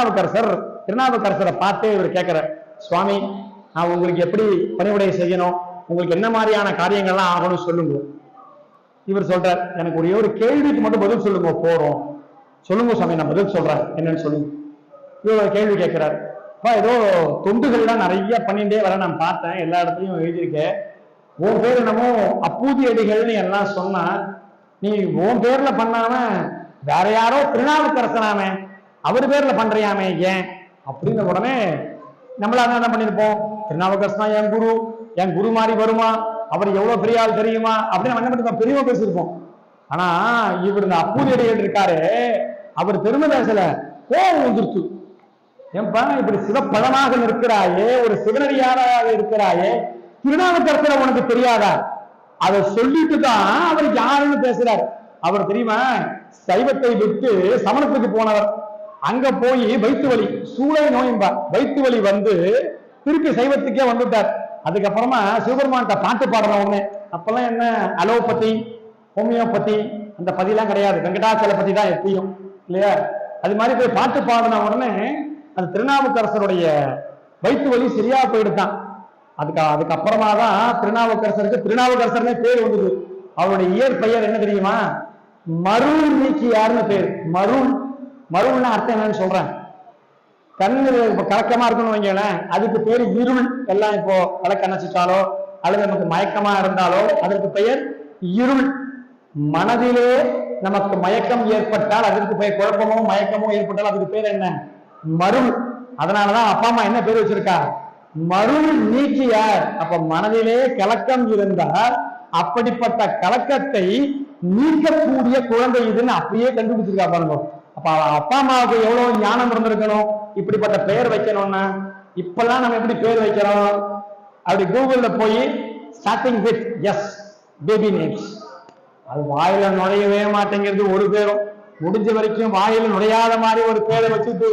திருநாவுக்கரசர் திருநாவுக்கரசரை பார்த்து இவர் கேட்கிறார் சுவாமி நான் உங்களுக்கு எப்படி பணிவுடை செய்யணும்? உங்களுக்கு என்ன மாதிரியான காரியங்கள்லாம் ஆகணும்னு சொல்லுங்க. இவர் சொல்றார் எனக்கு ஒரே ஒரு கேள்விக்கு மட்டும் பதில் சொல்லுங்க போறோம். சொல்லுங்க சுவாமி நான் பதில் சொல்றேன். என்னன்னு சொல்லுங்க. இவர் ஒரு கேள்வி கேட்கிறார் அப்பா ஏதோ தொண்டுகள்லாம் நிறைய பண்ணிட்டே வர நான் பார்த்தேன் எல்லா இடத்துலையும் எழுதியிருக்கேன். உன் பேர் என்னமோ அப்பூதி அடிகள்னு எல்லாம் சொன்னா நீ உன் பேர்ல பண்ணாம வேற யாரோ திருநாவுக்கரசனாமே அவர் பேர்ல பண்றியாமே ஏன்? அப்படிங்கிற உடனே நம்மள என்ன பண்ணிருப்போம்? திருநாவுக்கரசனா என் குரு என் குரு மாதிரி வருமா? அவர் எவ்வளவு பெரிய ஆள் தெரியுமா? அப்படின்னு நம்ம என்ன பண்ணிருப்போம்? பெரியவங்க பேசியிருப்போம் ஆனா இவர் இந்த அப்பூதியடிகள் இருக்காரு அவர் பெருமை பேசல கோபம் வந்துருச்சு. ஏன்பா இப்படி சிவப்பழமாக நிற்கிறாயே ஒரு சிவனடியாராக இருக்கிறாயே திருநாவுக்கரசரை உனக்கு தெரியாதா? அதை சொல்லிட்டு தான் அவர் யாருன்னு பேசுறாரு. அவர் தெரியுமா? சைவத்தை விட்டு சமணத்துக்கு போனவர். அங்க போய் வயிற்று வலி சூளை நோயும்பா. வயிற்று வலி வந்து திருப்பி சைவத்துக்கே வந்துட்டார். அதுக்கப்புறமா சிவபெருமான்கிட்ட பாட்டு பாடுற உடனே அப்பெல்லாம் என்ன அலோபதி ஹோமியோபதி அந்த பதிலாம் கிடையாது. வெங்கடாச்சல பத்தி தான் எப்பயும் இல்லையா? அது மாதிரி போய் பாட்டு பாடின உடனே அந்த திருநாவுக்கரசருடைய வயிற்று வலி சரியா போயிடுதான். அதுக்கு அதுக்கப்புறமா தான் திருநாவுக்கரசருக்கு திருநாவுக்கரசர்னே பேர் வந்தது. அவருடைய இயற்பெயர் என்ன தெரியுமா? மருள் நீக்கியார்னு பேர். மருள் மருள்னா அர்த்தம் என்னன்னு சொல்றேன். கண்ணு இப்ப கலக்கமா இருக்குன்னு வைங்களேன் அதுக்கு பேர் இருள். எல்லாம் இப்போ நசிச்சாலோ அல்லது நமக்கு மயக்கமா இருந்தாலோ அதற்கு பெயர் இருள். மனதிலே நமக்கு மயக்கம் ஏற்பட்டால் அதற்கு பெயர் குழப்பமோ மயக்கமோ ஏற்பட்டால் அதுக்கு பேர் என்ன? மருள். அதனாலதான் அப்பா அம்மா என்ன பேர் வச்சிருக்கா? மருள் நீக்கியார். அப்ப மனதிலே கலக்கம் இருந்தால் அப்படிப்பட்ட கலக்கத்தை நீக்கக்கூடிய குழந்தை இதுன்னு அப்படியே கண்டுபிடிச்சிருக்கா பாருங்க. அப்ப அப்பா அம்மாவுக்கு எவ்வளவு ஞானம் இருந்திருக்கணும்? இப்படிப்பட்ட பெயர் வைக்கணும்னா இப்பெல்லாம் நம்ம எப்படி பேர் வைக்கிறோம்? அப்படி கூகுள்ல போய் starting with S baby names அது வாயில நுழையவே மாட்டேங்கிறது ஒரு பேரும். முடிஞ்ச வரைக்கும் வாயில நுழையாத மாதிரி ஒரு பேரை வச்சுட்டு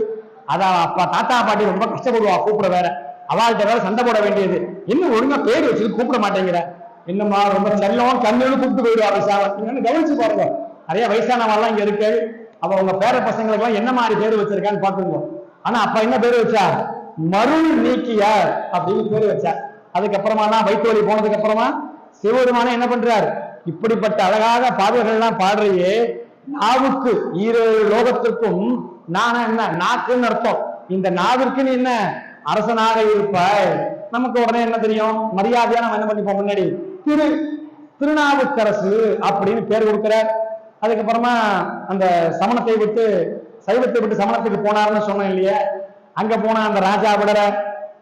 அத அப்பா தாத்தா பாட்டி ரொம்ப கஷ்டப்படுவா கூப்பிட வேற. அவள்கிட்ட வேற சண்டை போட வேண்டியது. இன்னும் ஒழுங்கா பேர் வச்சுட்டு கூப்பிட மாட்டேங்கிற. என்னம்மா ரொம்ப செல்லம் கண்ணுன்னு கூப்பிட்டு போயிடுவா வயசான கவனிச்சு பாருங்க. நிறைய வயசானவெல்லாம் இங்க இருக்கு. அவ உங்க பேர பசங்களுக்கு எல்லாம் என்ன மாதிரி பேர் வச்சிருக்கான்னு பாத்துங்க ஆனா அப்ப என்ன பேர் வச்சா? மருள் நீக்கியார் அப்படின்னு பேர் வச்சா. அதுக்கப்புறமா தான் வைத்தோலி போனதுக்கு அப்புறமா சிவபெருமான என்ன பண்றார்? இப்படிப்பட்ட அழகாக பாடல்கள்லாம் பாடுறையே நாவுக்கு ஈரேழு லோகத்திற்கும் நான என்ன? நாக்குன்னு அர்த்தம். இந்த நாவிற்கு நீ என்ன? அரசனாக இருப்பாய். நமக்கு உடனே என்ன தெரியும்? மரியாதையா நம்ம என்ன பண்ணிப்போம் முன்னாடி? திரு திருநாவுக்கரசு அப்படின்னு பேர் கொடுக்கிறார். அதுக்கப்புறமா அந்த சமணத்தை விட்டு சைவத்தை விட்டு சமணத்துக்கு போனாருன்னு சொன்னேன் இல்லையா அங்க போன அந்த ராஜா விடற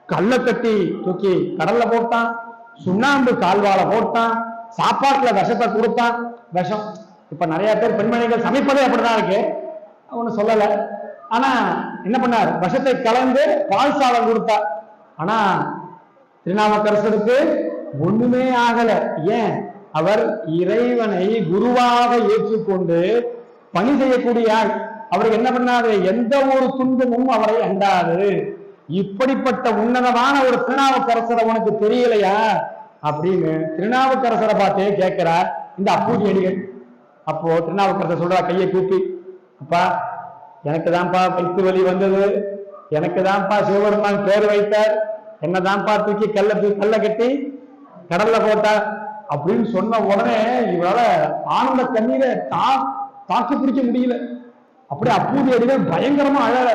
கல்லை கட்டி தூக்கி கடல்ல போட்டான் சுண்ணாம்பு கால்வால போட்டான் சாப்பாட்டுல விஷத்தை கொடுத்தான். விஷம். இப்ப நிறைய பேர் பெண்மணிகள் சமைப்பதே அப்படிதான் இருக்கு. ஒன்னும் சொல்லல. ஆனா என்ன பண்ணார்? விஷத்தை கலந்து பால் சாதம் கொடுத்தா ஆனா திருநாமக்கரசருக்கு ஒண்ணுமே ஆகல. ஏன்? அவர் இறைவனை குருவாக ஏற்றுக்கொண்டு பணி செய்யக்கூடிய ஆள். அவருக்கு என்ன பண்ணாது எந்த ஒரு துன்பமும் அவரை அண்டாது. இப்படிப்பட்ட உன்னதமான ஒரு திருநாவுக்கரசரை உனக்கு தெரியலையா? அப்படின்னு திருநாவுக்கரசரை பார்த்தே கேட்கிறார். இந்த அப்பூஜி அடிகள். அப்போ திருநாவுக்கரசர் சொல்றா கையை கூப்பி. அப்பா எனக்கு தான்ப்பா வயிற்று வலி வந்தது. எனக்கு தான்ப்பா சிவபெருமான் பேர் வைத்தார். என்னதான்ப்பா தூக்கி கல்ல தூக்கி கல்ல கட்டி கடல்ல போட்டார். அப்படின்னு சொன்ன உடனே இவரால ஆனந்த கண்ணீரை தா தாக்கு பிடிக்க முடியல. அப்படியே அப்பூதி அடிவே பயங்கரமா அழற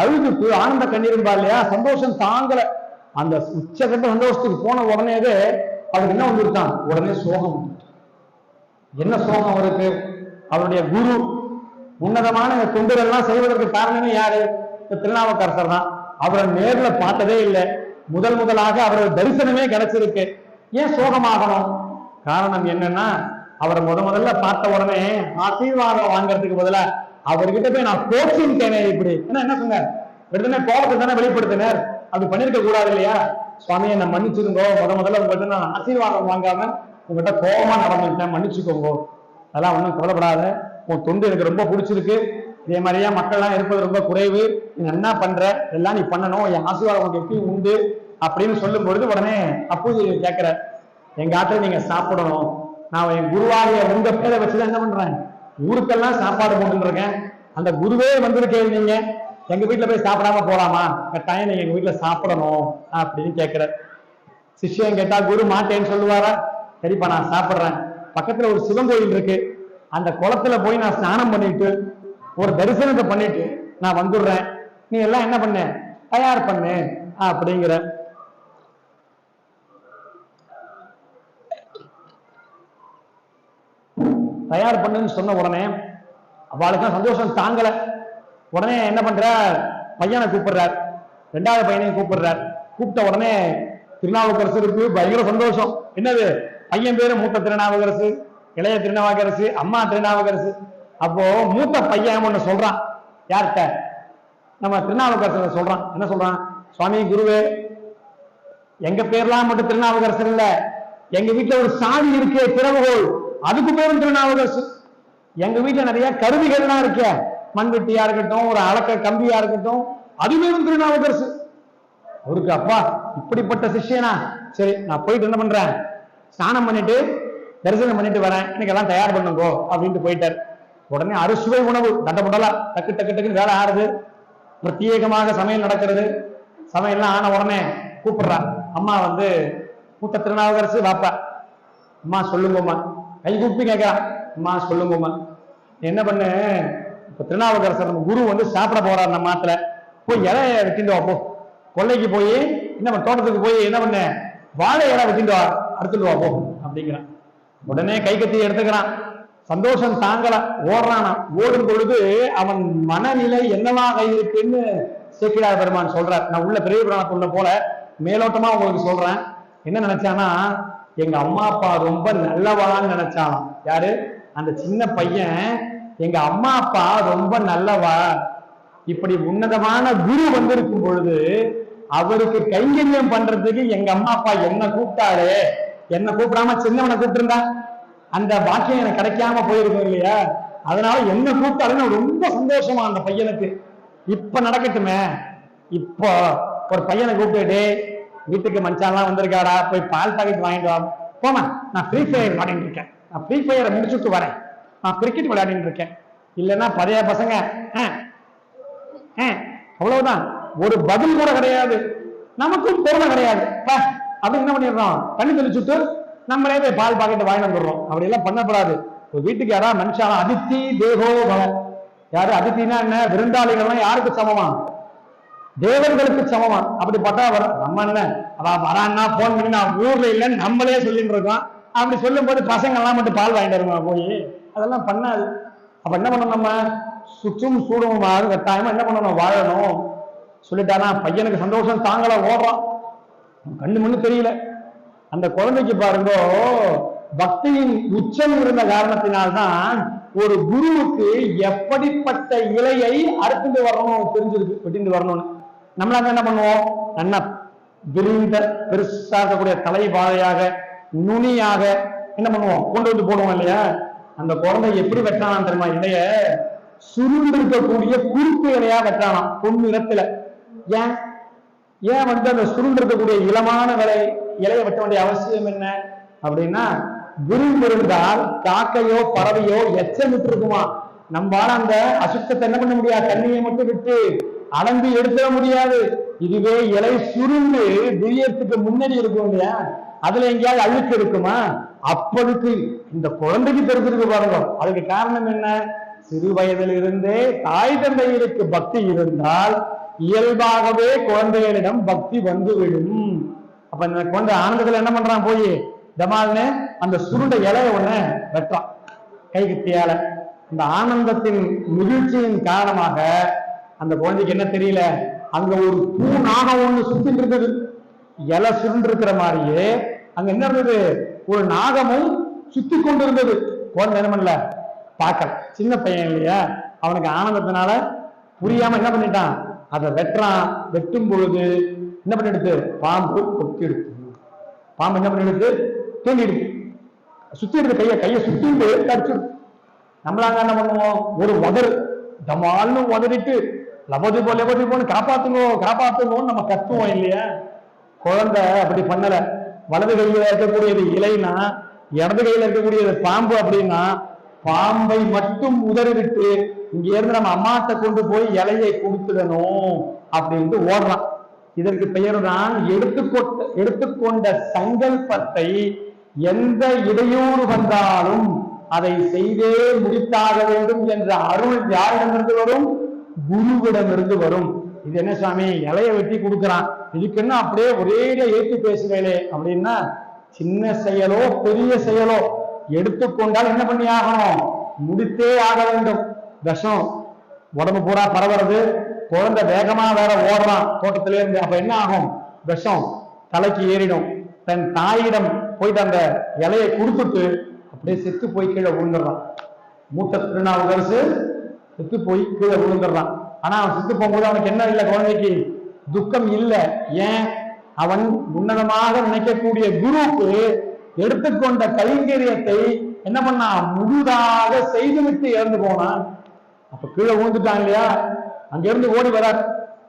அழுதுட்டு ஆனந்த கண்ணீர் இல்லையா? சந்தோஷம் தாங்கல. அந்த உச்சகட்ட சந்தோஷத்துக்கு போன உடனேவே அவருக்கு என்ன வந்துருக்கான் உடனே சோகம் என்ன சோகம் அவருக்கு? அவருடைய குரு உன்னதமான தொண்டரெல்லாம் எல்லாம் செய்வதற்கு காரணமே யாரு? திருநாவுக்கரசர் தான். அவரை நேர்ல பார்த்ததே இல்லை. முதல் முதலாக அவரது தரிசனமே கிடைச்சிருக்கு. ஏன் சோகமாகணும்? காரணம் என்னன்னா அவரை முத முதல்ல பார்த்த உடனே ஆசீர்வாதம் வாங்குறதுக்கு பதிலா அவர்கிட்ட போய் நான் கோச்சின்ட்டேனே இப்படி. என்ன என்ன சொன்னார்? விடுதலை கோபத்தை தானே வெளிப்படுத்தினர். அது பண்ணிருக்க கூடாது இல்லையா? சுவாமியை நான் மன்னிச்சிருந்தோ முத முதல்ல உங்கள்கிட்ட நான் ஆசீர்வாதம் வாங்காம உங்கள்கிட்ட கோபமா நடந்துட்டேன் மன்னிச்சுக்கோங்க. அதெல்லாம் ஒன்றும் கவலைப்படாத. உன் தொண்டு எனக்கு ரொம்ப பிடிச்சிருக்கு. இதே மாதிரியா மக்கள்லாம் இருப்பது ரொம்ப குறைவு. நீ என்ன பண்ற? எல்லாம் நீ பண்ணணும். என் ஆசீர்வாதம் உனக்கு எப்படி உண்டு. அப்படின்னு சொல்லும் பொழுது உடனே அப்பூஜி கேட்கிறார் எங்க ஆத்துல நீங்க சாப்பிடணும். நான் என் குருவாகிய உங்க பேரை வச்சுதான் என்ன பண்றேன்? ஊருக்கெல்லாம் சாப்பாடு போட்டுட்டு இருக்கேன். அந்த குருவே வந்திருக்கேன் நீங்க. எங்க வீட்டுல போய் சாப்பிடாம போலாமா? கட்டாயம் நீங்க எங்க வீட்டுல சாப்பிடணும் அப்படின்னு கேட்கிற சிஷ்யம் கேட்டா குரு மாட்டேன்னு சொல்லுவாரா? சரிப்பா நான் சாப்பிடுறேன். பக்கத்துல ஒரு சிவன் கோயில் இருக்கு. அந்த குளத்துல போய் நான் ஸ்நானம் பண்ணிட்டு ஒரு தரிசனத்தை பண்ணிட்டு நான் வந்துடுறேன். நீ எல்லாம் என்ன பண்ண? தயார் பண்ணு அப்படிங்கிற தயார் பண்ணுன்னு சொன்ன உடனே அவளுக்கு சந்தோஷம் தாங்கல. உடனே என்ன பண்ற பையனை கூப்பிடுறார். ரெண்டாவது பையனையும் கூப்பிடுறார். கூப்பிட்ட உடனே திருநாவுக்கரசருக்கு பயங்கர சந்தோஷம். என்னது? பையன் பேரு மூத்த திருநாவுக்கரசு இளைய திருநாவுக்கரசு அம்மா திருநாவுக்கரசு. அப்போ மூத்த பையன் ஒண்ணு சொல்றான். யார்கிட்ட? நம்ம திருநாவுக்கரசர் சொல்றான். என்ன சொல்றான்? சுவாமி குருவே எங்க பேர்லாம் மட்டும் திருநாவுக்கரசர் இல்ல. எங்க வீட்டுல ஒரு சாமி இருக்கே திறவுகோள். அதுக்கு பேரும் திருநாவுக்கரசு. எங்க வீட்டுல நிறைய கருவிகள்லாம் இருக்கே. மண்வெட்டியா இருக்கட்டும் ஒரு அளக்க கம்பியா இருக்கட்டும் அது பேரும் திருநாவுக்கரசு. அவருக்கு அப்பா இப்படிப்பட்ட சிஷ்யனா? சரி நான் போயிட்டு என்ன பண்றேன்? ஸ்நானம் பண்ணிட்டு தரிசனம் பண்ணிட்டு வரேன். இன்னைக்கு எல்லாம் தயார் பண்ணுங்கோ அப்படின்ட்டு போயிட்டார். உடனே அறுசுவை உணவு தட்டமுடலா டக்கு டக்கு டக்குன்னு வேலை ஆறுது. பிரத்யேகமாக சமையல் நடக்கிறது. சமையல்லாம் ஆன உடனே கூப்பிடுறா அம்மா வந்து மூத்த திருநாவுக்கரசு வாப்பா. அம்மா சொல்லுங்கம்மா. கை கூப்பி கேட்கறா. அம்மா சொல்லுங்கம்மா என்ன பண்ணு? இப்ப திருநாவுக்கரசர் நம்ம குரு வந்து சாப்பிட போறார் நம்ம மாத்துல போய் இலைய வெட்டிட்டு வா போ. கொல்லைக்கு போய் என்ன பண்ண, தோட்டத்துக்கு போய் என்ன பண்ண? வாழை இலை வெட்டிட்டு வா அறுத்துட்டு வா போ அப்படிங்கிறான். உடனே கை கத்தி எடுத்துக்கிறான். சந்தோஷம் தாங்கல ஓடுறானா ஓடும் பொழுது அவன் மனநிலை என்னவாக இருக்குன்னு சேக்கிடார் பெருமான் சொல்றார். நான் உள்ள பெரிய புராணத்துள்ள போல மேலோட்டமா உங்களுக்கு சொல்றேன். என்ன நினைச்சானா எங்க அம்மா அப்பா ரொம்ப நல்லவான்னு நினைச்சானாம் யாரு? அந்த சின்ன பையன். எங்க அம்மா அப்பா ரொம்ப நல்லவா? இப்படி உன்னதமான குரு வந்திருக்கும் பொழுது அவருக்கு கைங்கரியம் பண்றதுக்கு எங்க அம்மா அப்பா என்ன கூப்பிட்டாரு என்ன கூப்பிடாம சின்னவனை கூப்பிட்டுருந்தா? அந்த பாக்கியம் எனக்கு கிடைக்காம போயிருக்கும் இல்லையா? அதனால என்ன கூப்பிட்டாருன்னு ரொம்ப சந்தோஷமா அந்த பையனுக்கு. இப்ப நடக்கட்டுமே. இப்போ ஒரு பையனை கூப்பிட்டு வீட்டுக்கு மச்சான்லாம் வந்திருக்காடா போய் பால் பாக்கெட் வாங்கிட்டு வா. போமா நான் ஃப்ரீ ஃபயர் விளையாடிட்டு இருக்கேன் நான் ஃப்ரீ ஃபயரை முடிச்சுட்டு வரேன். நான் கிரிக்கெட் விளையாடிட்டு இருக்கேன் இல்லைன்னா பழைய பசங்க ஆ, ஆ, அவ்வளவுதான். ஒரு பதில் கூட கிடையாது. நமக்கும் பொருளை கிடையாது. அப்படி என்ன பண்ணிடுறோம்? தண்ணி தெளிச்சுட்டு நம்மளே போய் பால் பாக்கெட் வாங்கி வந்துடுறோம். அப்படி எல்லாம் பண்ணக்கூடாது. ஒரு வீட்டுக்கு யாரா மனுஷாலாம் அதித்தி தேகோ பல யாரு அதித்தினா என்ன? விருந்தாளிகள்லாம் யாருக்கு சமமா? தேவர்களுக்கு சமமா அப்படிப்பட்டா பார்த்தா வர நம்ம என்ன? அவன் வரான்னா போன் பண்ணி நான் ஊர்ல இல்லைன்னு நம்மளே சொல்லிட்டு இருக்கோம். அப்படி சொல்லும் போது பசங்க எல்லாம் மட்டும் பால் வாங்கிட்டு வருமா போய். அதெல்லாம் பண்ணாது. அப்ப என்ன பண்ணணும் நம்ம? சுற்றும் சூடுமாக கட்டாயமா என்ன பண்ணணும்? வாழணும். சொல்லிட்டானா பையனுக்கு சந்தோஷம் தாங்கள ஓடுறான். கண்ணு மண்ணு தெரியல. அந்த குழந்தைக்கு பாருங்க பக்தியின் உச்சம் இருந்த காரணத்தினால்தான் ஒரு குருவுக்கு எப்படிப்பட்ட இலையை அறுத்துட்டு வரணும் தெரிஞ்சிருக்கு வெட்டிட்டு வரணும்னு. நம்மளாங்க என்ன பண்ணுவோம்? நல்லா விரிந்த பெருசா இருக்கக்கூடிய தலைவாழையாக நுனியாக என்ன பண்ணுவோம்? கொண்டு வந்து போடுவோம் இல்லையா? அந்த குழந்தை எப்படி வெட்டானாம் தெரியுமா? இலைய சுருண்டிருக்கக்கூடிய குறுக்கு இலையா வெட்டானாம். பொண்ணு இடத்துல ஏன்? ஏன் வந்து அந்த சுருண்டிருக்கக்கூடிய இளமான விலை இலைய வெட்ட வேண்டிய அவசியம் என்ன? அப்படின்னா விரும்பிருந்தால் காக்கையோ பறவையோ எச்சமிட்டு இருக்குமா? நம்மளால அந்த அசுத்தத்தை என்ன பண்ண முடியாது? தண்ணியை மட்டும் விட்டு அளந்து எடுத்துட முடியாது. இதுவே இலை சுருண்டு விரியத்துக்கு முன்னாடி இருக்கும் இல்லையா? அதுல எங்கேயாவது அழுக்கு இருக்குமா? அப்போதுக்கு இந்த குழந்தைக்கு தெரிஞ்சிருக்கு பாருங்க. அதுக்கு காரணம் என்ன? சிறு வயதிலிருந்தே தாய் தந்தையருக்கு பக்தி இருந்தால் இயல்பாகவே குழந்தைகளிடம் பக்தி வந்துவிடும். அப்ப இந்த குழந்தை ஆனந்தத்துல என்ன பண்றான் போய்? தமால்னு அந்த சுருண்ட இலைய ஒண்ணு வெட்டான் கை கத்தியால அந்த ஆனந்தத்தின் மகிழ்ச்சியின் காரணமாக அந்த குழந்தைக்கு என்ன தெரியல? அங்க ஒரு பூ நாகம் ஒண்ணு சுத்திட்டு இருந்தது இலை சுருண்டு இருக்கிற மாதிரியே அங்க என்ன இருந்தது? ஒரு நாகமும் சுத்தி கொண்டு இருந்தது குழந்தை என்ன பண்ணல? பார்க்கல. சின்ன பையன் இல்லையா? அவனுக்கு ஆனந்தத்தினால புரியாம என்ன பண்ணிட்டான்? அதை வெட்டுறான். வெட்டும் பொழுது என்ன பண்ணிடுது? பாம்பு கொத்தி எடுத்து பாம்பு என்ன பண்ணிடுது? தூண்டிடுது. சுத்திடுது எடுத்து கையை. கையை சுத்திட்டு கடிச்சிடும் நம்மளாங்க என்ன பண்ணுவோம்? ஒரு உதறு. டமால்னு உதறிட்டு லபதி போ லபதி போன்னு காப்பாத்துங்கோ காப்பாத்துங்கோன்னு நம்ம கத்துவோம் இல்லையா? குழந்தை அப்படி பண்ணல. வலது கையில இருக்கக்கூடியது இலைனா இடது கையில இருக்கக்கூடியது பாம்பு அப்படின்னா பாம்பை மட்டும் உதறிவிட்டு இங்க இருந்து நம்ம அம்மாட்ட கொண்டு போய் இலையை கொடுத்துடணும் அப்படின்ட்டு ஓடுறான். இதற்கு பெயர் தான் எடுத்துக்கொண்ட எடுத்துக்கொண்ட சங்கல்பத்தை எந்த இடையூறு வந்தாலும் அதை செய்தே முடித்தாக வேண்டும் என்ற அருள் யாரிடமிருந்து வரும் குருவிடமிருந்து வரும். இது என்ன சாமி? இலைய வெட்டி கொடுக்குறான். இதுக்கு என்ன அப்படியே ஒரே ஏற்றி பேசுவேலே அப்படின்னா சின்ன செயலோ பெரிய செயலோ எடுத்துக்கொண்டால் என்ன பண்ணி ஆகணும்? முடித்தே ஆக வேண்டும். விஷம் உடம்பு பூரா பரவுறது குழந்தை வேகமா வேற ஓடுறான் தோட்டத்திலே இருந்து. அப்ப என்ன ஆகும்? விஷம் தலைக்கு ஏறிடும். தன் தாயிடம் போயிட்டு அந்த இலையை கொடுத்துட்டு அப்படியே செத்து போய் கீழே விழுந்துடுறான். மூத்த திருநாவுக்கரசு செத்து போய் கீழே விழுந்துடுறான். ஆனா அவன் செத்து போகும்போது அவனுக்கு என்ன இல்லை குழந்தைக்கு? துக்கம் இல்லை. ஏன்? அவன் உன்னதமாக நினைக்கக்கூடிய குருவுக்கு எடுத்துக்கொண்ட கைங்கரியத்தை என்ன பண்ணா? முழுதாக செய்துவிட்டு இறந்து போனான். அப்ப கீழே விழுந்துட்டான் இல்லையா? அங்கிருந்து ஓடி வரார்.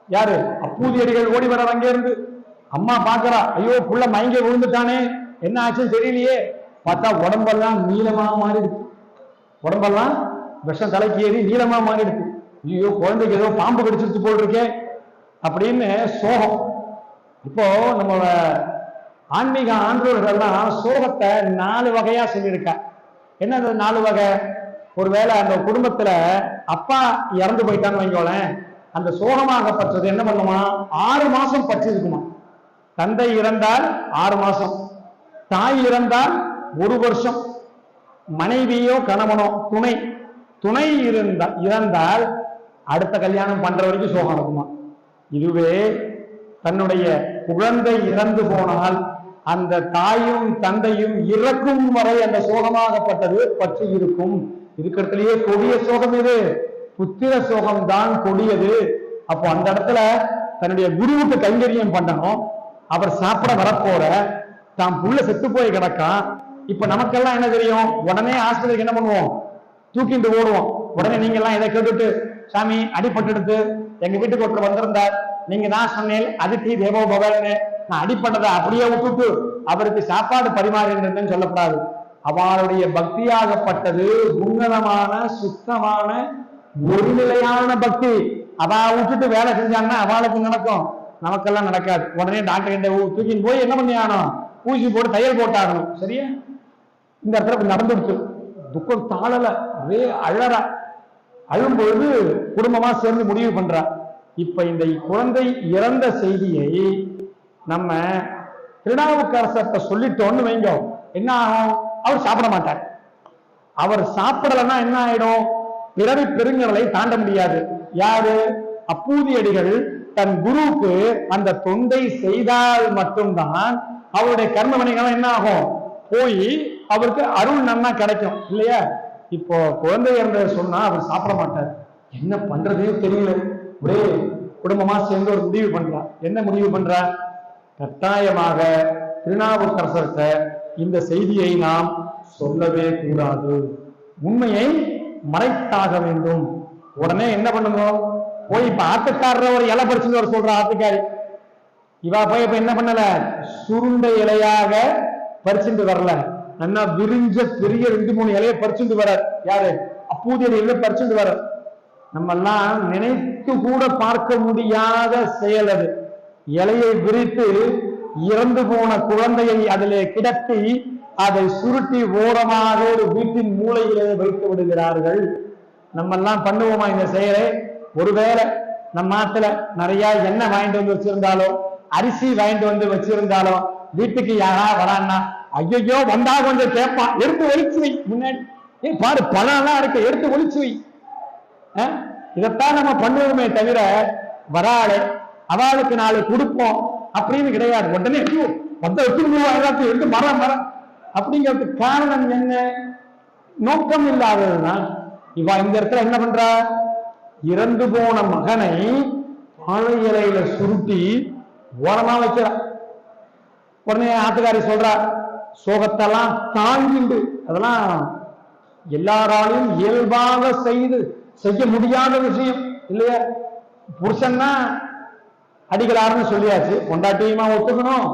யாரு? அப்பூதியடிகள் ஓடி வரார் அங்கிருந்து. அம்மா பாக்குறா ஐயோ புள்ள மயங்க விழுந்துட்டானே. என்ன ஆச்சுன்னு தெரியலையே. பார்த்தா உடம்பெல்லாம் நீளமா மாறிடுச்சு. உடம்பெல்லாம் விஷம் தலைக்கு ஏறி நீளமா மாறிடுது ஐயோ குழந்தைக்கு ஏதோ பாம்பு கடிச்சிருச்சு போல் இருக்கே அப்படின்னு சோகம். இப்போ நம்ம ஆன்மீக ஆண்டோர்கள்லாம் சோகத்தை நாலு வகையா சொல்லியிருக்கா. என்ன அந்த நாலு வகை? ஒருவேளை அந்த குடும்பத்துல அப்பா இறந்து போயிட்டான்னு வைங்களேன் அந்த சோகமாகப்பட்டது என்ன பண்ணுமா? ஆறு மாசம் பற்றி இருக்குமா? தந்தை இறந்தால் ஆறு மாசம் தாய் இறந்தால் ஒரு வருஷம் மனைவியோ கணவனோ துணை துணை இருந்தா இறந்தால் அடுத்த கல்யாணம் பண்ற வரைக்கும் சோகம் இருக்குமா? இதுவே தன்னுடைய குழந்தை இறந்து போனால் அந்த தாயும் தந்தையும் இறக்கும் வரை அந்த சோகமாகப்பட்டது பற்றி இருக்கும். இருக்கிறதுலயே கொடிய சோகம் இது. புத்திர சோகம் தான் கொடியது. அப்போ அந்த இடத்துல தன்னுடைய குருவுக்கு கைங்கரியம் பண்ணணும். அவர் சாப்பிட வரப்போற. தான் புள்ள செத்து போய் கிடக்கான். இப்ப நமக்கெல்லாம் என்ன தெரியும்? உடனே ஆஸ்பத்திரிக்கு என்ன பண்ணுவோம்? தூக்கிட்டு ஓடுவோம். உடனே நீங்க எல்லாம் இதை கேட்டுட்டு சாமி அடிபட்டுடுத்து. எங்க வீட்டுக்கு ஒருத்தர் வந்திருந்தார். நீங்க தான் சொன்னேன் அதித்தி தேவோ பவன்னு நான் அடிப்பட்டதை அப்படியே விட்டுட்டு அவருக்கு சாப்பாடு பரிமாறின்றதுன்னு சொல்லப்படாது. அவளுடைய பக்தியாகப்பட்டது உன்னதமான சுத்தமான ஒருநிலையான பக்தி. அவ விட்டுட்டு வேலை செஞ்சாங்கன்னா அவளுக்கு நடக்கும். நமக்கெல்லாம் நடக்காது. உடனே டாக்டர் கிட்ட தூக்கின்னு போய் என்ன பண்ணி ஆகணும் ஊசி போட்டு தையல் போட்டாகணும். சரியா? இந்த இடத்துல நடந்துடுச்சு. துக்கம் தாழல ஒரே அழறா. அழும்பொழுது குடும்பமா சேர்ந்து முடிவு பண்றா. இப்ப இந்த குழந்தை இறந்த செய்தியை நம்ம திருநாவுக்கரசர்கிட்ட சொல்லிட்டோம்னு வைங்க. என்ன ஆகும்? அவர் சாப்பிட மாட்டார். அவர் சாப்பிடலைன்னா என்ன ஆயிடும்? பிறவி பெருங்கடலை தாண்ட முடியாது. யாரு? அப்பூதியடிகள் தன் குருவுக்கு அந்த தொண்டை செய்தால் மட்டும்தான் அவருடைய கர்ம வினைகள் என்ன ஆகும்? போய் அவருக்கு அருள் நன்னா கிடைக்கும். இல்லையா? இப்போ குழந்தை இறந்த சொன்னா அவர் சாப்பிட மாட்டார். என்ன பண்றதே தெரியல. ஒரே குடும்பமா சேர்ந்து ஒரு முடிவு பண்றா. என்ன முடிவு பண்றா? கட்டாயமாக திருநாவுக்கரசர்கிட்ட இந்த செய்தியை நாம் சொல்லவே கூடாது. உண்மையை மறைத்தாக வேண்டும். உடனே என்ன பண்ணணும்? போய் இப்ப ஆட்டுக்காரர் ஒரு இலை பறிச்சுன்னு வர சொல்ற ஆட்டுக்காரி. இவா போய் இப்ப என்ன பண்ணல? சுருண்ட இலையாக பறிச்சுட்டு வரல. நல்லா விரிஞ்ச பெரிய ரெண்டு மூணு இலையை பறிச்சுட்டு வர யாரு? அப்பூதியர் இலை பறிச்சுட்டு வர நம்ம எல்லாம் நினைத்து கூட பார்க்க முடியாத செயல் அது. இலையை விரித்து இறந்து போன குழந்தையை அதிலே கிடத்தி அதை சுருட்டி ஓரமாக ஒரு வீட்டின் மூளையிலே வைத்து விடுகிறார்கள். நம்ம எல்லாம் பண்ணுவோமா இந்த செயலை? ஒருவேளை நம்ம நாட்டுல நிறைய எண்ணெய் வாங்கிட்டு வந்து வச்சிருந்தாலோ அரிசி வாங்கிட்டு வந்து வச்சிருந்தாலோ வீட்டுக்கு யாரா வரான்னா ஐயோ வந்தா கொஞ்சம் கேட்பான். எடுத்து ஒழிச்சு வை முன்னாடி. ஏ பாரு பழம்லாம் எல்லாம் இருக்கு. எடுத்து ஒழிச்சு வை. இதைத்தான் நம்ம பண்ணுவோமே தவிர வராளே அவளுக்கு நாலு கொடுப்போம் அப்படின்னு கிடையாது. உடனே ஐயோ, வந்த எல்லாத்தையும் எடுத்து மரம் மரம் அப்படிங்கிறது காரணம் என்ன? நோக்கம் இல்லாததுதான் இவ இந்த இடத்துல என்ன பண்றா? இறந்து போன மகனை வாழை இலையில சுருட்டி ஓரமா வைக்கிறா. உடனே ஆத்துக்காரி சொல்றா சோகத்தெல்லாம் தாங்கிண்டு அதெல்லாம் எல்லாராலையும் இயல்பாக செய்து செய்ய முடியாத விஷயம் இல்லையா? புருஷன்னா அடிக்கிறாருன்னு சொல்லியாச்சு. பொண்டாட்டியுமா ஒத்துக்கணும்.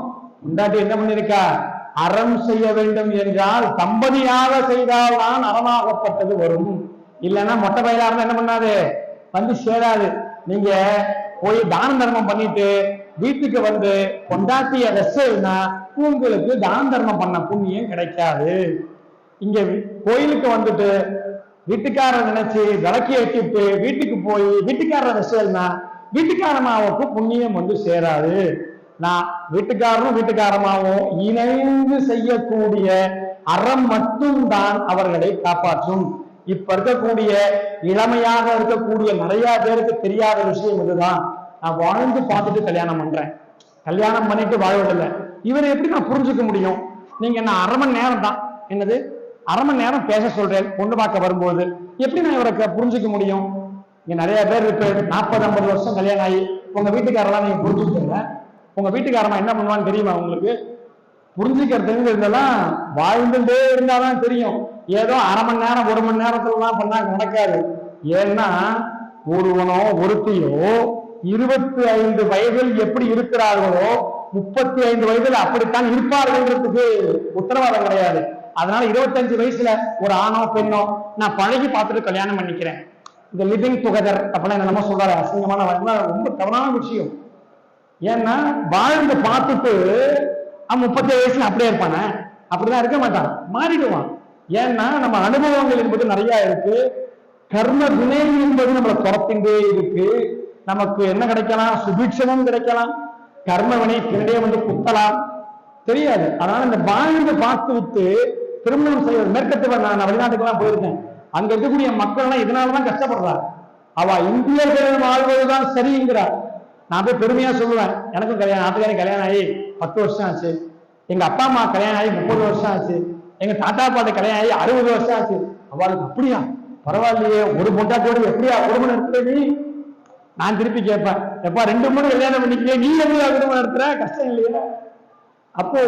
பொண்டாட்டி என்ன பண்ணிருக்கா அறம் செய்ய வேண்டும் என்றால் தம்பதியாக செய்தால்தான் அறமாகப்பட்டது வரும். இல்லைன்னா மொட்டை பயிலா என்ன பண்ணாது? வந்து சேராது. நீங்க போய் தான தர்மம் பண்ணிட்டு வீட்டுக்கு வந்து கொண்டாட்டிய ரசம்னா உங்களுக்கு தான தர்மம் பண்ண புண்ணியம் கிடைக்காது. இங்க கோயிலுக்கு வந்துட்டு வீட்டுக்காரர் நினைச்சு விளக்கி ஏற்றிட்டு வீட்டுக்கு போய் வீட்டுக்காரர் ரசம்னா வீட்டுக்காரமாவுக்கு புண்ணியம் வந்து சேராது. நான் வீட்டுக்காரரும் வீட்டுக்காரமாவும் இணைந்து செய்யக்கூடிய அறம் மட்டும்தான் அவர்களை காப்பாற்றும். இப்ப இருக்கக்கூடிய இளமையாக இருக்கக்கூடிய நிறைய பேருக்கு தெரியாத விஷயம் இதுதான். நான் வாழ்ந்து பார்த்துட்டு கல்யாணம் பண்றேன். கல்யாணம் பண்ணிட்டு வாழ்வதில்லை. இவரை எப்படி நான் புரிஞ்சுக்க முடியும்? நீங்க என்ன அரை மணி நேரம் தான் என்னது? அரை மணி நேரம் பேச சொல்றேன் பொண்ணு பார்க்க வரும்போது. எப்படி நான் இவரை க- புரிஞ்சுக்க முடியும்? இங்க நிறைய பேர் இருக்கு. நாற்பது ஐம்பது வருஷம் கல்யாணம் ஆகி உங்க வீட்டுக்காரெல்லாம் நீங்க புரிஞ்சுக்கல உங்க வீட்டுக்காரமா என்ன பண்ணுவான்னு தெரியுமா உங்களுக்கு? புரிஞ்சுக்கிறதுங்க வாழ்ந்துட்டே இருந்தாதான் தெரியும். ஏதோ அரை மணி நேரம் ஒரு மணி நேரத்துலலாம் பண்ணா நடக்காது. ஏன்னா ஒருவனோ ஒருத்தியோ இருபத்தி ஐந்து வயதில் எப்படி இருக்கிறார்களோ முப்பத்தி ஐந்து வயதில் அப்படித்தான் இருப்பார்கள்ன்றதுக்கு உத்தரவாதம் கிடையாது. அதனால இருபத்தஞ்சு வயசுல ஒரு ஆணோ பெண்ணோ நான் பழகி பார்த்துட்டு கல்யாணம் பண்ணிக்கிறேன். இந்த லிவிங் டுகெதர் அப்படின்னா என்னமோ சொல்றாரு. அசிங்கமான வார்த்தை. ரொம்ப தவறான விஷயம். ஏன்னா வாழ்ந்து பார்த்துட்டு அவன் முப்பத்தி வயசுல அப்படியே இருப்பானே. அப்படிதான் இருக்க மாட்டான். மாறிடுவான். ஏன்னா நம்ம அனுபவங்கள் என்பது நிறைய இருக்கு. கர்ம வினை என்பது நம்மளை துரத்தின்றே இருக்கு. நமக்கு என்ன கிடைக்கலாம்? சுபிட்சமும் கிடைக்கலாம். கர்ம வினை வந்து குத்தலாம். தெரியாது. அதனால இந்த வாழ்ந்து பார்த்து விட்டு திருமணம் செய்வது மேற்கத்து வ- நான் வெளிநாட்டுக்கெல்லாம் போயிருக்கேன். அங்க இருக்கக்கூடிய மக்கள் எல்லாம் இதனாலதான் கஷ்டப்படுறாங்க. அவ இந்தியர்கள் வாழ்வதுதான் சரிங்கிறார் நான் போய் பெருமையா சொல்லுவேன். எனக்கும் கல்யாணம் நாட்டுக்காரன் கல்யாணம் ஆகி பத்து வருஷம் ஆச்சு. எங்க அப்பா அம்மா கல்யாணம் ஆகி முப்பது வருஷம் ஆச்சு. எங்க தாத்தா பாட்டு கல்யாணம் ஆகி அறுபது வருஷம் ஆச்சு. அவளுக்கு அப்படியா? பரவாயில்லையே. ஒரு பொண்டாட்டோடு எப்படியா ஒரு நடத்துற நீ? நான் திருப்பி கேட்பேன். எப்பா ரெண்டு மூணு கல்யாணம் பண்ணிக்கிறேன் நீ எப்படி குடும்பம் நடத்துற? கஷ்டம் இல்லையா. அப்போ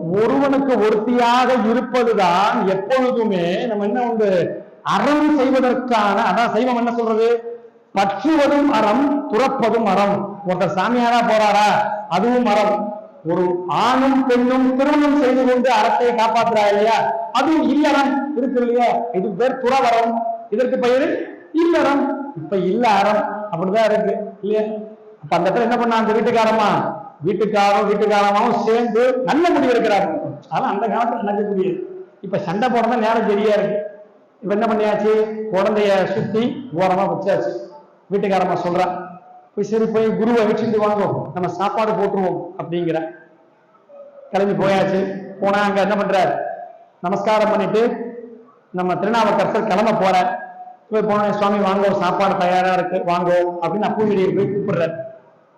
ஒருவனுக்கு ஒருத்தியாக இருப்பதுதான் எப்பொழுதுமே நம்ம என்ன உண்டு? அறம் செய்வதற்கான அதான் சைவம் என்ன சொல்றது? பற்றுவதும் அறம் துறப்பதும் அறம். ஒருத்தர் சாமியாரா போறாரா? அதுவும் அறம். ஒரு ஆணும் பெண்ணும் திருமணம் செய்து கொண்டு அறத்தை காப்பாத்துறா இல்லையா? அதுவும் இல்லறம். இருக்கு இல்லையா. இது பேர் துறவரம் இதற்கு பெயர் இல்லறம். இப்ப இல்ல அறம். அப்படிதான் இருக்கு இல்லையா? அப்ப அந்த இடத்துல என்ன பண்ணா அந்த வீட்டுக்காரமா வீட்டுக்காரும் வீட்டுக்காரமாவும் சேர்ந்து நல்ல முடிவு எடுக்கிறாங்க அதெல்லாம் அந்த காலத்துல நடக்கக்கூடியது இப்ப சண்டை போடுறதா நேரம் சரியா இருக்கு. இப்ப என்ன பண்ணியாச்சு? குழந்தைய சுத்தி ஓரமா வச்சாச்சு. வீட்டுக்காரமா சொல்றா போய் சரி போய் குருவை வச்சுட்டு வாங்குவோம் நம்ம சாப்பாடு போட்டுருவோம் அப்படிங்கிற. கிளம்பி போயாச்சு. போனா அங்க என்ன பண்றாரு? நமஸ்காரம் பண்ணிட்டு நம்ம திருநாவுக்கரசர் கிளம்ப போறார். போய் போன சுவாமி வாங்கோ சாப்பாடு தயாரா இருக்கு வாங்கோ அப்படின்னு அப்பூதிரியை போய் கூப்பிடுறார்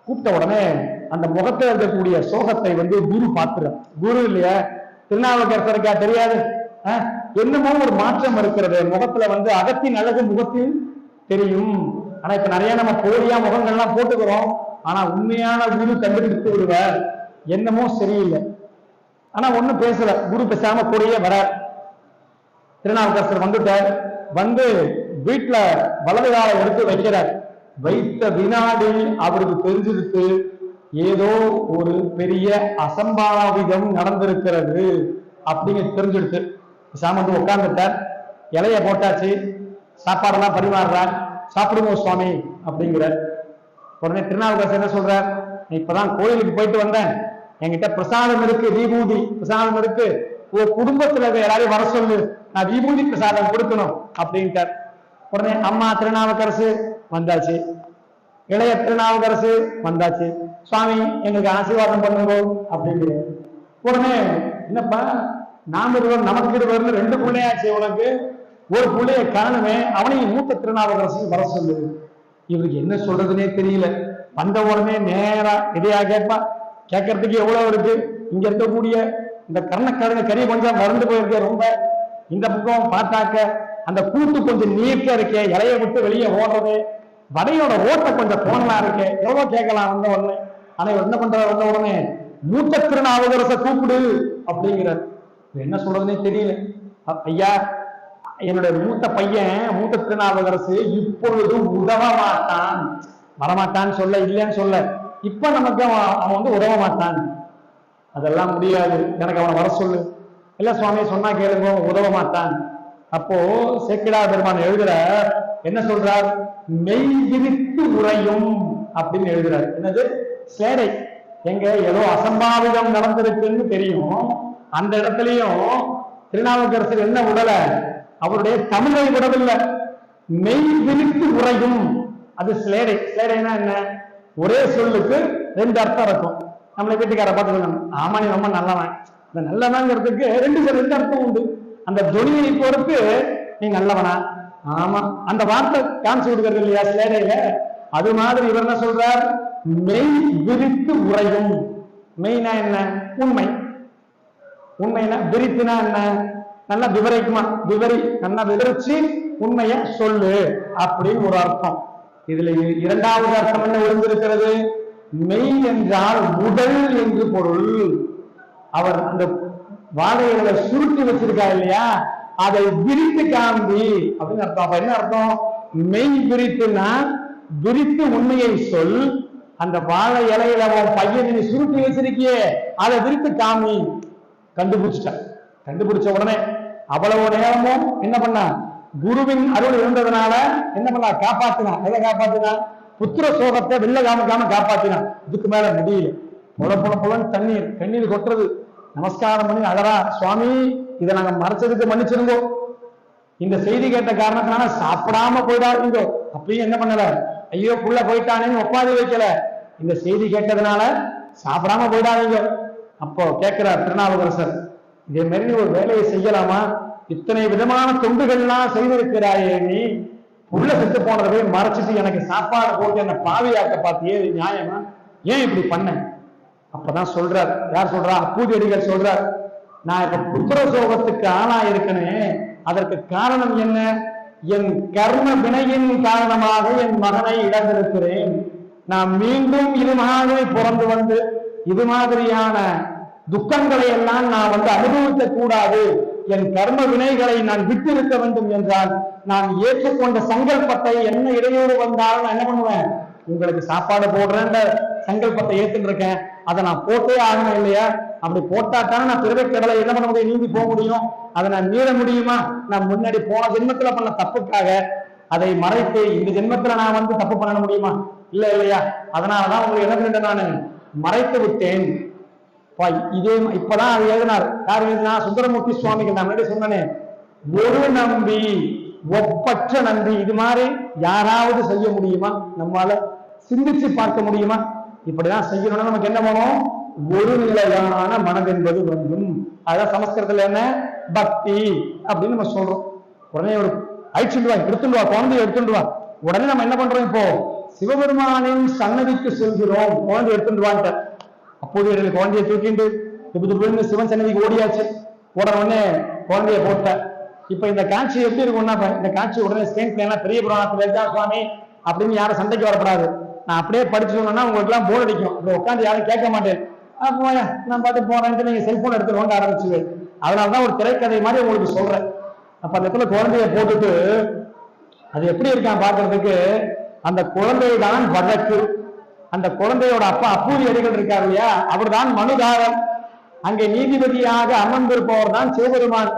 கூப்பிட்ட உடனே அந்த முகத்தை இருக்கக்கூடிய சோகத்தை வந்து குரு பார்த்துறார் குரு இல்லையா? திருநாவுக்கரசருக்கா தெரியாது? ஆ? என்னமோ ஒரு மாற்றம் இருக்கிறது. முகத்துல வந்து அகத்தின் அழகு முகத்தில் தெரியும். ஆனா இப்ப நிறைய நம்ம போலியா முகங்கள்லாம் போட்டுக்கிறோம். ஆனா உண்மையான குரு கண்டுபிடித்து விடுவார். என்னமோ சரியில்லை. ஆனா ஒண்ணும் பேசல. குரு பேசாம கூடயே வரார். திருநாவுக்கரசர் வந்துட்டார். வந்து வீட்டுல வலது காலை எடுத்து வைக்கிறார். வைத்த வினாடி அவருக்கு தெரிஞ்சிருக்கு ஏதோ ஒரு பெரிய அசம்பாவிதம் நடந்திருக்கிறது அப்படிங்க தெரிஞ்சிடுச்சு. சாமி வந்து உட்கார்ந்துட்டார். இலைய போட்டாச்சு. சாப்பாடெல்லாம் பரிமாறுறார். சாப்பிடுவோம் சுவாமி அப்படிங்கிறார். உடனே திருநாவுக்கரசர் என்ன சொல்றார்? இப்பதான் கோயிலுக்கு போயிட்டு வந்தேன். என்கிட்ட பிரசாதம் இருக்கு விபூதி பிரசாதம் இருக்கு. உன் குடும்பத்துல இருக்க எல்லாரையும் வர சொல்லு. நான் விபூதி பிரசாதம் கொடுக்கணும் அப்படின்ட்டார். உடனே அம்மா திருநாவுக்கரசு வந்தாச்சு. இளைய திருநாவுக்கரசு வந்தாச்சு. சுவாமி எங்களுக்கு ஆசீர்வாதம் பண்ணுங்கோ அப்படின்னு. உடனே என்னப்பா நாம இருவர் நமக்கு இருவர்னு ரெண்டு பிள்ளையாச்சு உனக்கு. ஒரு பிள்ளைய காணுமே அவனையும் மூத்த திருநாவுக்கரசு வர சொல்லுது இவருக்கு என்ன சொல்றதுனே தெரியல. வந்த உடனே நேரா இதையா கேட்பா. கேட்கறதுக்கு எவ்வளவு இருக்கு? இங்க இருக்கக்கூடிய இந்த கர்ணக்கடங்க கறி கொஞ்சம் வறண்டு போயிருக்கேன் ரொம்ப. இந்த பக்கம் பார்த்தாக்க அந்த கூட்டு கொஞ்சம் நீர்க்க இருக்கே இலைய விட்டு வெளியே ஓடுறது. வடையோட ஓட்டை கொஞ்சம் போனலா இருக்கு. எவ்வளவு கேட்கலாம் வந்த உடனே. ஆனா இவர் என்ன பண்றாரு வந்த உடனே மூத்த திருநாவுக்கரச கூப்பிடு அப்படிங்கிறார். என்ன சொல்றதுன்னே தெரியல. ஐயா என்னுடைய மூத்த பையன் மூத்த திருநாவுக்கரசு இப்பொழுது உதவ மாட்டான் வரமாட்டான்னு சொல்ல இல்லைன்னு சொல்ல. இப்ப நமக்கு அவன் அவன் வந்து உதவ மாட்டான் அதெல்லாம் முடியாது. எனக்கு அவனை வர சொல்லு. இல்ல சுவாமி சொன்னா கேளுங்க உதவ மாட்டான் அப்போ சேக்கிடா பெருமான் எழுதுற என்ன சொல்றார்? மெய் விரித்து உரையும் அப்படின்னு எழுதுறாரு. என்னது? சேடை எங்க? ஏதோ அசம்பாவிதம் நடந்திருக்குன்னு தெரியும். அந்த இடத்துலயும் திருநாவுக்கரசர் என்ன உடல? அவருடைய தமிழை விடவில்லை மெய் விரித்து உரையும் அது ஸ்லேடை ஸ்லேடைனா என்ன? ஒரே சொல்லுக்கு ரெண்டு அர்த்தம் இருக்கும். நம்மளை வீட்டுக்கார பார்த்து சொல்லணும் ஆமா நீ ரொம்ப நல்லவன். அந்த நல்லவங்கிறதுக்கு ரெண்டு ரெண்டு அர்த்தம் உண்டு. அந்த துணியை பொறுத்து நீ நல்லவனா? ஆமா. அந்த வார்த்தை காமிச்சு கொடுக்கறது இல்லையா சேடையில அது மாதிரி இவர் என்ன சொல்றார்? மெய் விரித்து உரையும் மெய்னா என்ன? உண்மை. உண்மைனா விரித்துனா என்ன? நல்லா விவரிக்குமா? விவரி நல்லா விவரிச்சு உண்மைய சொல்லு அப்படின்னு ஒரு அர்த்தம். இதுல இரண்டாவது அர்த்தம் என்ன விழுந்திருக்கிறது? மெய் என்றால் உடல் என்று பொருள். அவர் அந்த வாழைகளை சுருட்டி வச்சிருக்கா இல்லையா? அதை விரித்து காந்தி அப்படின்னு அர்த்தம். அப்ப என்ன அர்த்தம்? மெய் விரித்துனா விரித்து உண்மையை சொல். அந்த வாழை இலையில உன் பையன் நீ சுருட்டி வச்சிருக்கியே. அதை விரித்து காமி கண்டுபிடிச்சிட்டேன். கண்டுபிடிச்ச உடனே அவ்வளவு நேரமும் என்ன பண்ணா? குருவின் அருள் இருந்ததுனால என்ன பண்ணா? காப்பாத்தினா எதை காப்பாத்தினா புத்திர சோகத்தை வெளில காமிக்காம காப்பாத்தினா இதுக்கு மேல முடியல. புல புல புலன் தண்ணீர். கண்ணீர் கொட்டுறது. நமஸ்காரம் பண்ணி அழறா சுவாமி இதை நாங்க மறைச்சதுக்கு மன்னிச்சிருந்தோம் இந்த செய்தி கேட்ட காரணத்தினால சாப்பிடாம போயிடாதீங்க அப்பயும் என்ன பண்ணல? ஐயோ புள்ள போயிட்டானேன்னு ஒப்பாதி வைக்கல. இந்த செய்தி கேட்டதுனால சாப்பிடாம போயிடாதீங்க அப்போ கேட்கிறார் திருநாவுக்கரசர் இதே மாதிரி நீ ஒரு வேலையை செய்யலாமா? இத்தனை விதமான தொண்டுகள்லாம் செய்திருக்கிறாயே நீ. புள்ள செத்து போனதை போய் மறைச்சிட்டு எனக்கு சாப்பாடு போட்டு என்ன பாவியாக்க பார்த்தியே நியாயமா? ஏன் இப்படி பண்ண? அப்பதான் சொல்றார். யார் சொல்றா? அப்பூதியடிகள் சொல்றார். நான் இப்ப புத்திர சோகத்துக்கு ஆளா இருக்கனே அதற்கு காரணம் என்ன? என் கர்ம வினையின் காரணமாக என் மகனை இழந்திருக்கிறேன். நான் மீண்டும் இது மாதிரி பிறந்து வந்து இது மாதிரியான துக்கங்களை எல்லாம் நான் வந்து அனுபவிக்க கூடாது என் கர்ம வினைகளை நான் விட்டு இருக்க வேண்டும் என்றால் நான் ஏற்றுக்கொண்ட சங்கல்பத்தை என்ன இடையூறு வந்தாலும் நான் என்ன பண்ணுவேன்? உங்களுக்கு சாப்பாடு போடுறேன்ற சங்கல்பத்தை ஏத்துட்டு இருக்கேன். அதை நான் போட்டே ஆகணும் இல்லையா? அப்படி போட்டாட்டான நான் பிறவை கடலை என்ன பண்ண முடியும்? நீந்தி போக முடியும். அதை நான் மீற முடியுமா? நான் முன்னாடி போன ஜென்மத்துல பண்ண தப்புக்காக அதை மறைத்து இந்த ஜென்மத்துல நான் வந்து தப்பு பண்ண முடியுமா? இல்ல இல்லையா? அதனாலதான் உங்களுக்கு என்ன பண்ணிட்டேன் மறைத்து விட்டேன். இதே இப்பதான் அது எழுதினார். யார் எழுதினா? சுந்தரமூர்த்தி சுவாமிக்கு நான் முன்னாடி சொன்னனே. ஒரு நம்பி ஒப்பற்ற நம்பி இது மாதிரி யாராவது செய்ய முடியுமா? நம்மால சிந்திச்சு பார்க்க முடியுமா? இப்படிதான் செய்யணும்னா நமக்கு என்ன பண்ணும் ஒரு நிலையான மனது என்பது வந்தும் அதான் சமஸ்கிருதத்துல என்ன? பக்தி அப்படின்னு நம்ம சொல்றோம். உடனே ஒரு அழிச்சுட்டு வா எடுத்துட்டு வா குழந்தைய எடுத்துட்டு வா. உடனே நம்ம என்ன பண்றோம் இப்போ? சிவபெருமானின் சன்னதிக்கு செல்கிறோம். குழந்தை எடுத்துட்டு வான்ட்ட. அப்போது எனக்கு குழந்தைய தூக்கிண்டு துப்பு துப்புன்னு சிவன் சன்னதிக்கு ஓடியாச்சு. ஓட உடனே குழந்தைய போட்ட. இப்ப இந்த காட்சி எப்படி இருக்கும்னா இந்த காட்சி உடனே ஸ்கிரீன் பிளேனா பெரிய புராணத்துல இருக்கா சுவாமி அப்படின்னு யாரும் சண்டைக்கு வரப்படாது. நான் அப்படியே படிச்சு சொன்னேன்னா உங்களுக்கு போர் அடிக்கும். இப்ப உட்காந்து யாரும் கேட்க மாட்டேன். அப்போ நான் பாட்டு போறேன்ட்டு நீங்க செல்போன் எடுத்து நோண்ட ஆரம்பிச்சுது. அதனாலதான் ஒரு திரைக்கதை மாதிரி உங்களுக்கு சொல்றேன். அப்ப அந்த இடத்துல குழந்தைய போட்டுட்டு அது எப்படி இருக்கான் பார்க்கறதுக்கு அந்த குழந்தை தான் வழக்கு அந்த குழந்தையோட அப்பா அப்பூதி அடிகள் இருக்கார் இல்லையா? அவர்தான் மனுதாரன் அங்கே நீதிபதியாக அமர்ந்திருப்பவர் தான் சிவபெருமான்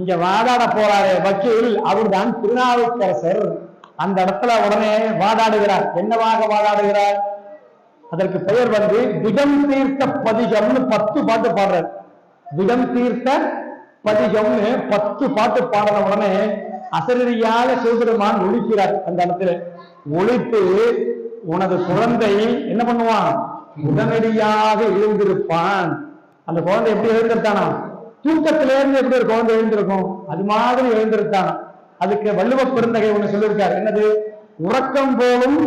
இங்க வாதாட போறாரு வக்கீல். அவர் தான் திருநாவுக்கரசர். அந்த இடத்துல உடனே வாதாடுகிறார். என்னவாக வாதாடுகிறார்? அதற்கு பெயர் வந்து விடம் தீர்த்த பதிகம்னு பத்து பாட்டு பாடுறார். விடம் தீர்த்த பதிகம்னு பத்து பாட்டு பாடின உடனே அசரீரியாக சிவபெருமான் ஒழிக்கிறார் அந்த இடத்துல. ஒழித்து உனது குழந்தை என்ன பண்ணுவான்? உடனடியாக எழுந்திருப்பான். அந்த குழந்தை எப்படி எழுந்திருத்தானா? தூக்கத்திலேருந்து எப்படி ஒரு குழந்தை எழுந்திருக்கும்? அது மாதிரி எழுந்திருத்தானா? அதுக்கு வள்ளுவ பெருந்தகை ஒண்ணு சொல்லியிருக்காரு. என்னது? உறக்கம் போலும்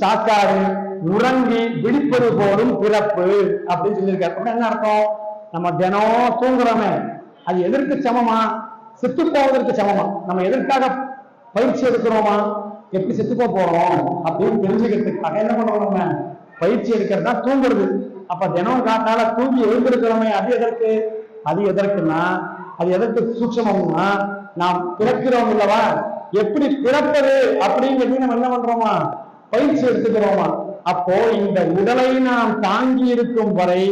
சாக்காடு உறங்கி விழிப்பது போலும் பிறப்பு அப்படின்னு சொல்லியிருக்காரு. அப்படின்னா என்ன அர்த்தம்? நம்ம தினம் தூங்குறோமே. அது எதற்கு சமமா? செத்து போவதற்கு சமமா? நம்ம எதற்காக பயிற்சி எடுக்கிறோமா? எப்படி செத்து போக போறோம்? அப்படின்னு தெரிஞ்சுக்கிறதுக்காக என்ன பண்ணுவோம் நம்ம? பயிற்சி எடுக்கிறது தான் தூங்குறது. அப்ப தினம் காட்டால தூங்கி எழுந்திருக்கிறோமே அது எதற்கு? அது எதற்குன்னா அது எதற்கு சூட்சமம்னா நாம் பிறக்கிறோம் இல்லவா எப்படி பிறப்பது அப்படிங்கிறது நம்ம என்ன பண்றோமா? பயிற்சி எடுத்துக்கிறோமா? அப்போ இந்த உடலை நாம் தாங்கி இருக்கும் வரை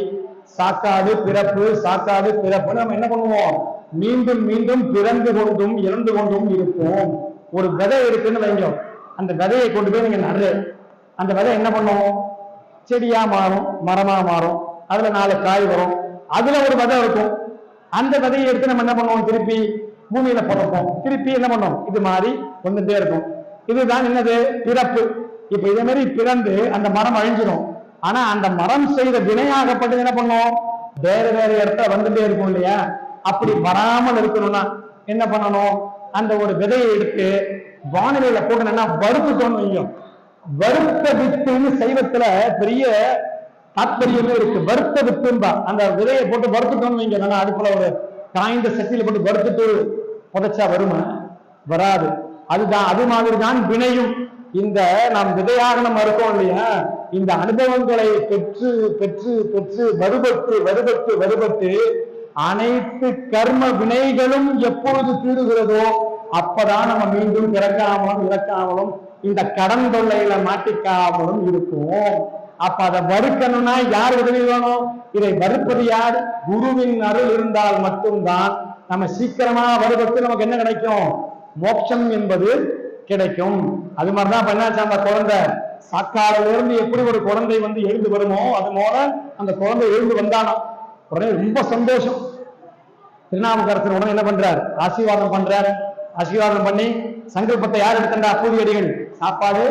சாக்காடு பிறப்பு சாக்காடு பிறப்பு. நம்ம என்ன பண்ணுவோம்? மீண்டும் மீண்டும் பிறந்து கொண்டும் இறந்து கொண்டும் இருப்போம். ஒரு விதை இருக்குன்னு வைங்க. அந்த விதையை கொண்டு போய் நீங்க நடு. அந்த விதை என்ன பண்ணுவோம்? செடியா மாறும் மரமா மாறும். அதுல நாலு காய் வரும். அதுல ஒரு விதை இருக்கும். அந்த விதையை எடுத்து நம்ம என்ன பண்ணுவோம்? திருப்பி பூமியில பிறப்போம். திருப்பி என்ன பண்ணும்? இது மாதிரி வந்துட்டே இருக்கும். இதுதான் என்னது? பிறப்பு. இப்ப இதே மாதிரி பிறந்து அந்த மரம் அழிஞ்சிடும் ஆனா அந்த மரம் செய்த வினையாகப்பட்டது என்ன பண்ணும்? வேற வேற இடத்துல வந்துட்டே இருக்கும் இல்லையா? அப்படி வராமல் இருக்கணும்னா என்ன பண்ணணும்? அந்த ஒரு விதையை எடுத்து வானிலையில போட்டணும்னா வறுப்பு வறுத்துட்டோம்னு வையும் வறுத்த வித்துன்னு சைவத்துல பெரிய தாத்பரியமே இருக்கு. வறுத்த வித்தும்பா. அந்த விதையை போட்டு வறுத்துட்டோம்னு வைங்க. அது அடுப்புல ஒரு காய்ந்த சட்டியில போட்டு வறுத்துட்டு புதைச்சா வருமா? வராது. அதுதான் அது மாதிரி தான் வினையும். இந்த நாம் விதையாக நம்ம இருக்கோம் இல்லையா? இந்த அனுபவங்களை பெற்று பெற்று பெற்று வருபட்டு வருபட்டு வருபட்டு அனைத்து கர்ம வினைகளும் எப்பொழுது தீருகிறதோ அப்பதான் நம்ம மீண்டும் இறக்காமலும் இறக்காமலும் இந்த கடன் தொல்லையில மாட்டிக்காமலும் இருக்கும் அப்ப அதை வறுக்கணும்னா யார் உதவி வேணும் இதை வறுப்பது யார்? குருவின் அருள் இருந்தால் மட்டும்தான் நம்ம சீக்கிரமா வருவதற்கு நமக்கு என்ன கிடைக்கும்? மோட்சம் என்பது கிடைக்கும். அது மாதிரிதான் இப்ப அந்த குழந்தை. சாக்காடுல இருந்து எப்படி ஒரு குழந்தை வந்து எழுந்து வருமோ அது போல அந்த குழந்தை எழுந்து வந்தானா? உடனே ரொம்ப சந்தோஷம். திருநாமகரசன் உடனே என்ன பண்றாரு? ஆசீர்வாதம் பண்றாரு. ஆசீர்வாதம் பண்ணி சங்கல்பத்தை யார் எடுத்தா பூதியடிகள். சாப்பாடு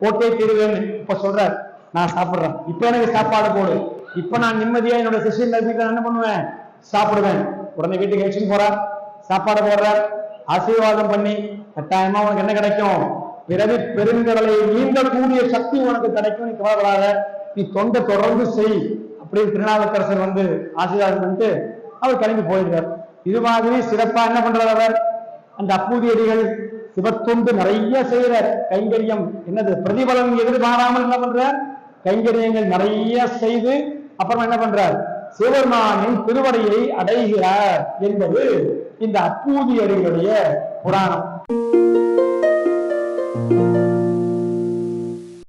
போட்டே தீருவேன்னு இப்ப சொல்றாரு. நான் சாப்பிடுறேன். இப்ப எனக்கு சாப்பாடு போடு. இப்ப நான் நிம்மதியா என்னோட சிஷியன் என்ன பண்ணுவேன்? சாப்பிடுவேன். உடனே வீட்டுக்கு வச்சுன்னு போறார் சாப்பாடு போடுறார் ஆசீர்வாதம் பண்ணி கட்டாயமா உனக்கு என்ன கிடைக்கும்? பிறவி பெருங்கடலை நீந்தக்கூடிய சக்தி உனக்கு கிடைக்கும். நீ கவலைப்படாத. நீ தொண்டை தொடர்ந்து செய். அப்படின்னு திருநாவுக்கரசர் வந்து ஆசீர்வாதம் பண்ணிட்டு அவர் கிளம்பி போயிருக்கார் இது மாதிரி சிறப்பா என்ன பண்றார் அவர்? அந்த அப்பூதியடிகள் சிவத்தொண்டு நிறைய செய்யறார் கைங்கரியம் என்னது? பிரதிபலன் எதிர்பாராமல் என்ன பண்றார்? கைங்கரியங்கள் நிறைய செய்து அப்புறம் என்ன பண்றார்? சிவபெருமானின் திருவடியை அடைகிறார் என்பது இந்த அப்பூதியடிகளுடைய புராணம்.